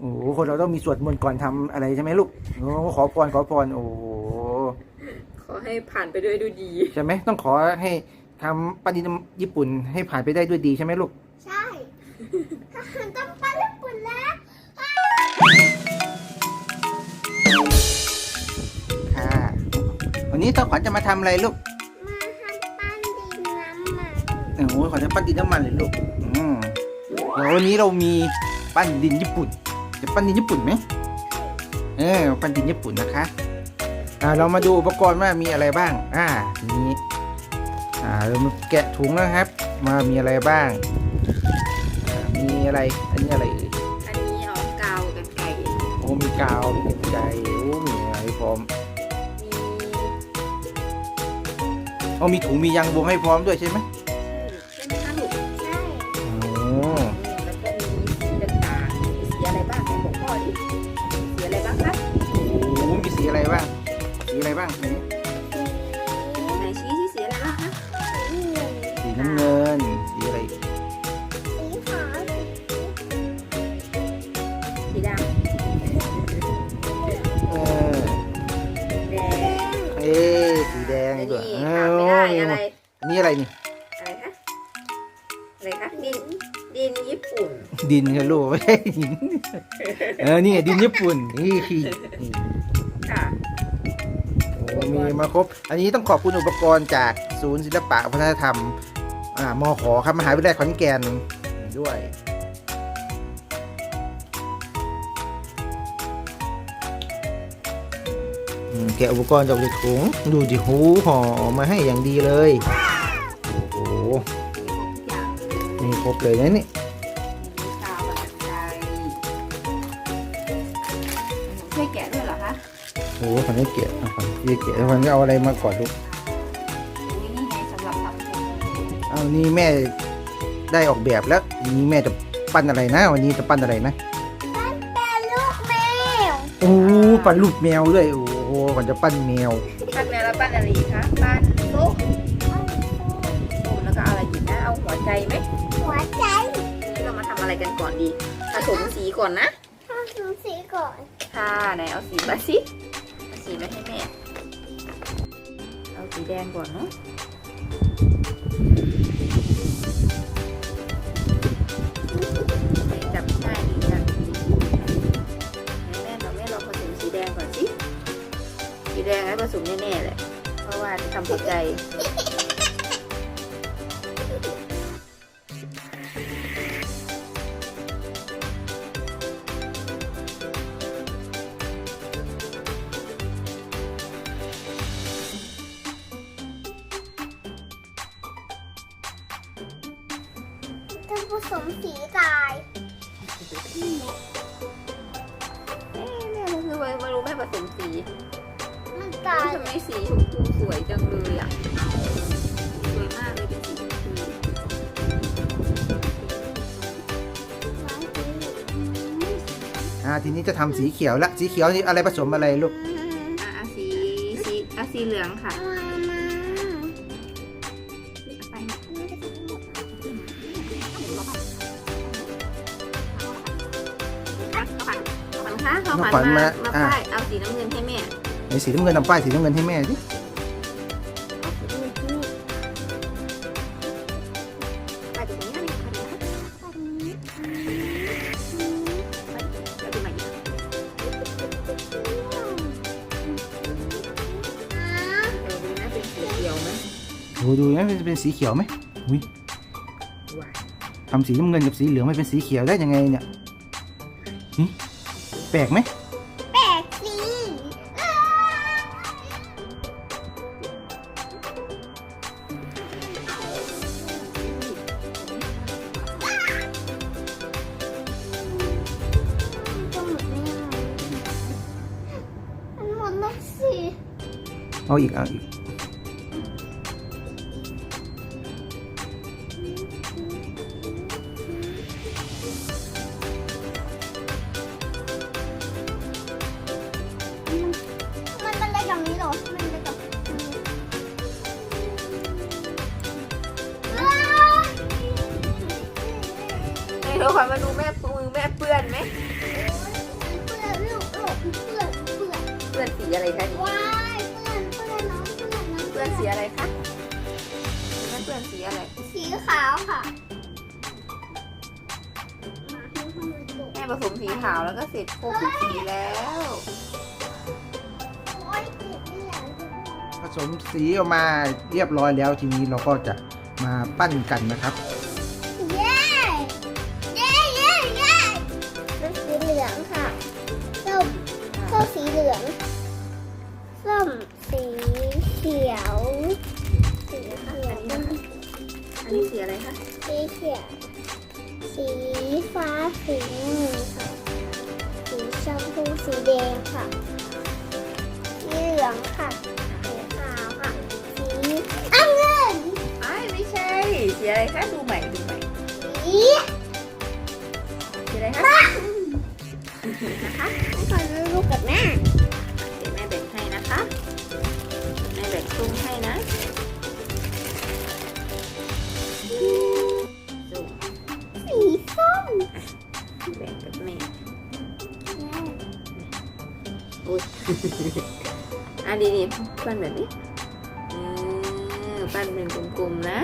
โอ้โหคนเราต้องมีสวดมนต์ก่อนทำอะไรใช่ไหมลูกโอ้ขอพรขอพรโอ้โหขอให้ผ่านไปด้วยดูดีใช่ไหมต้องขอให้ทำปฏิทินญี่ปุ่นให้ผ่านไปได้ด้วยดีใช่ไหมลูก ใช่ทหารต้องไปญี่ปุ่นแล้วค่ะวันนี้ตาขวัญจะมาทำอะไรลูก มาทำปั้นดินน้ำมันโอ้โหขวัญจะปั้นดินน้ำมันเลยลูก อืมเดี๋ยววันนี้เรามีปั้นดินญี่ปุ่น จะปั้นดินญี่ปุ่นไหมเออปั้นดินญี่ปุ่นนะคะอ่าเรามาดูอุปกรณ์ว่ามีอะไรบ้าง อ่าทีนี้อ่าเรามาแกะถุงนะครับ มามีอะไรบ้างอ่ามีอะไร อันนี้อะไรเอ่ยอันนี้เอากาวกันไก่โอ้มีกาวมีกรรไกรโอ้มีอะไรพร้อมมีโอ้มีถุงมียางวงให้พร้อมด้วยใช่ไหมใสีอะไรบ้างไหนไหนชี้ที่สีอะไรบ้างคะสีเหลืองสีน้ำเงิน สีอะไรอีกสีขาวสีสีดเออำแดงเอ๊ะสีแดงอันด้วยนี้เอขาดไม่ได้ออะไร อันนี้อะไรนี่ อะไรคะ อะไรคะ ดิน ดินญี่ปุ่น ดินค่ะลูกไม่ใช่หิน เออนี่ไงดินญี่ปุ่นนี่คือนี่ค่ะโอ้ มีมาครบ อันนี้ต้องขอบคุณอุปกรณ์จากศูนย์ศิลปะวัฒนธรรมอ่ามขครับมหาวิทยาลัยขอนแก่นด้วยอืมแกะอุปกรณ์จากในถุงดูดิหูห่อออกมาให้อย่างดีเลย โอ้โหมีครบทุกอย่างเลยมีครบเลยนะนี่ อ้โหคนนี้เกะอะคนนี้เกะแล้วคนนี้เอาอะไรมาก่อนลูกอุ้ยนี่ไงสำหรับทำผมเอานี่แม่ได้ออกแบบแล้วทีนี้แม่จะปั้นอะไรนะ วันนี้จะปั้นอะไรนะปั้นเป็นลูกแมวโอ้ปั้นรูปแมวด้วยโอ้โหมันจะปั้นแมวปั้นแมวแล้วปั้นอะไรอีกคะปั้นโต๊ะโอ้แล้วก็เอาอะไรอีกนะ เอาหัวใจไหมหัวใจนี่เรามาทำอะไรกันก่อนดีผสมสีก่อนนะทำถุงสีก่อนค่ะไหนเอาสีมาสิเอา สีมาให้แม่ เอาสีแดงก่อนเนาะจับง่ายดีจังแม่เราแม่ลองผสมสีแดงก่อนสิ สีแดงให้ผสมแน่ๆแหละ เพราะว่าทำหัวใจ ผสมสีตายเอ๊ะแม่มันคือไม่ไม่รู้แม่ผสมสีมันตายทำไมสีชมพูสวยจังเลยอะ สวยมากเลยเป็นสีชมพูอ่าทีนี้จะทำสีเขียวละ สีเขียวนี่อะไรผสมอะไรลูก อะอะสีสีอะสีเหลืองค่ะ ขวัญคะขอขวัญมามาป้ายเอาสีน้ำเงินให้แม่ไหนสีน้ำเงินทำป้ายสีน้ำเงินให้แม่สิป้ายตรงนี้นะนี่ป้ายตรงนี้ป้ายตรงนี้ป้ายตรงไหนอีกเดี๋ยวดูนะเป็นสีเขียวไหมโอ้ดูนะเป็นเป็นสีเขียวไหมอุ้ยว้าวทำสีน้ำเงินกับสีเหลืองไม่เป็นสีเขียวได้ยังไงเนี่ยหึ แปลกไหมแปลกสิจะหมดไหมอะมันหมดแล้วสิเอาอีกเอาอีก ขวัญมาดูแม่มือแม่เปื้อนไหมเปื้อนลูกโลกเปื้อนเปื้อนเปื้อนสีอะไรคะว้ายเปื้อนเปื้อนน้องเปื้อนน้องเปื้อนสีอะไรคะแม่เปื้อนสีอะไร สีขาวค่ะแม่ผสมสีขาวแล้วก็เสร็จโคกสีแล้วผสมสีออกมาเรียบร้อยแล้วทีนี้เราก็จะมาปั้นกันนะครับ สีเขียว สีฟ้า สีม่วงค่ะ สีชมพู สีแดงค่ะ สีเหลืองค่ะ สีขาวค่ะ สีน้ำเงินไอ้ายไม่ใช่สีอะไรคะดูใหม่ดูใหม่สีสีอะไรคะขอลูกกับแม่ ปั้นแบบนี้เออปั้นเป็นกลมๆนะ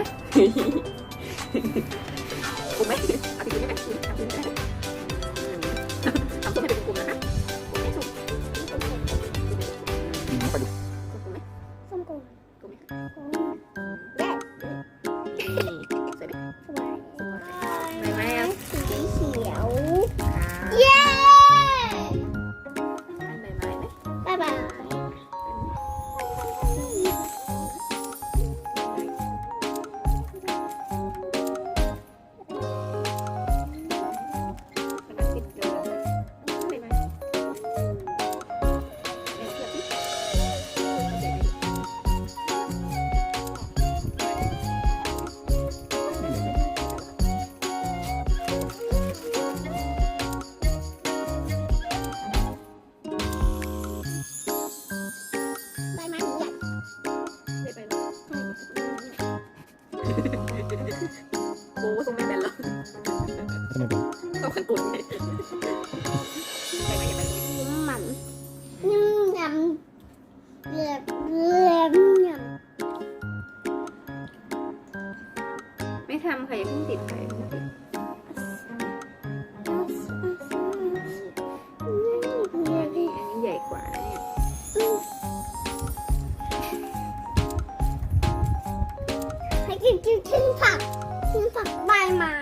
ค่ะอย่าเพิ่งติดค่ะอย่าเพิ่งติดอันนี้ใหญ่กว่าเนี่ยให้กินกินกินผักกินผักใบไม้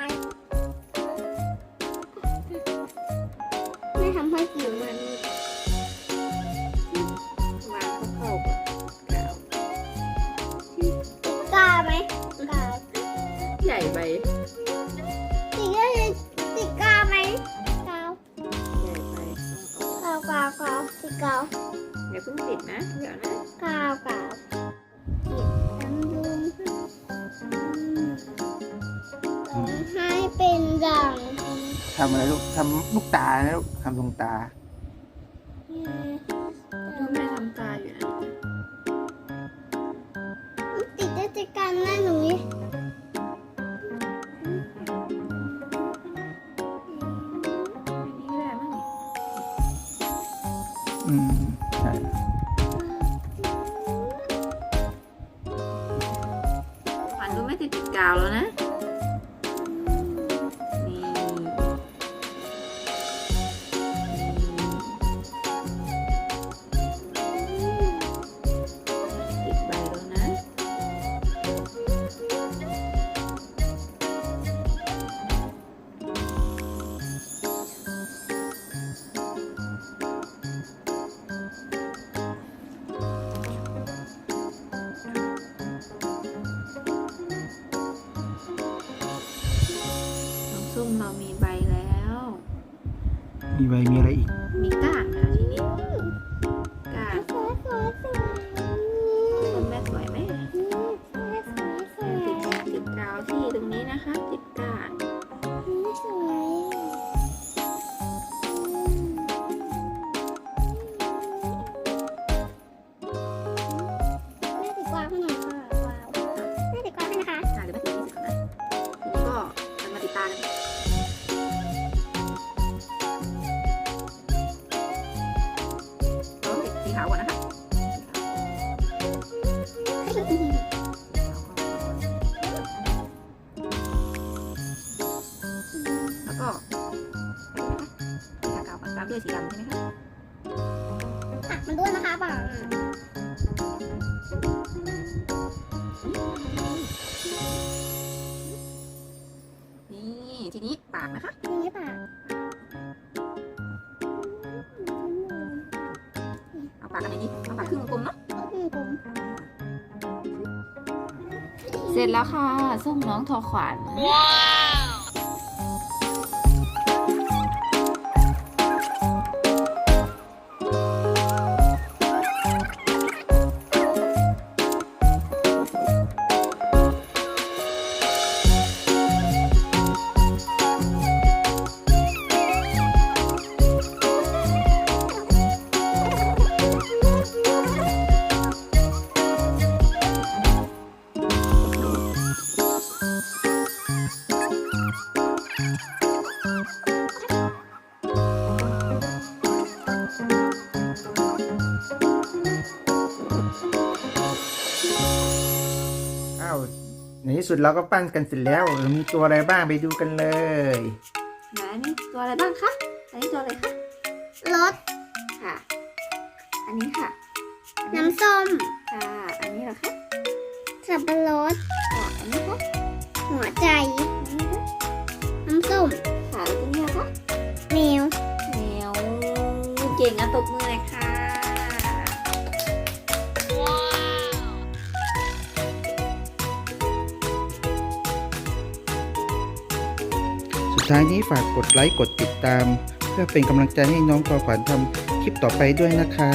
ไม่ทำให้กินมัน ใหญ่ไปติก็เลยติกล้าไหมกล้าใหญ่ไปต้องเอากล้ากล้ากล้าติกล้าอย่าเพิ่งติดนะ เดี๋ยวนะกล้ากล้าทำดูต้องให้เป็นดังทำอะไรลูกทำลูกตานะลูกทำดวงตา อื อีก มันด้วยนะคะปังนี่ทีนี้ปากนะคะ นี่ปากเอาปากอะไรดีเอาปากครึ่งวงกลมเนาะก็คือกลมเสร็จแล้วค่ะ ส้มน้องทอขวัญอ้ สุดเราก็ปั้นกันเสร็จแล้วเรามีตัวอะไรบ้างไปดูกันเลยไหนอันนี้ตัวอะไรบ้างคะอันนี้ตัวอะไรคะรสค่ะ อันนี้ค่ะอันนี้น้ำส้มค่ะ อันนี้เหรอคะสับปะรดค่ะอันนี้คะหัวใจ อันนี้คะน้ำส้มค่ะแล้วตัวนี้นะคะแมวแมวเก่งอะตบมือเลยค่ะ สุดท้ายนี้ฝากกดไลค์กดติดตาม เพื่อเป็นกำลังใจให้น้องกอขวัญทำคลิปต่อไปด้วยนะคะ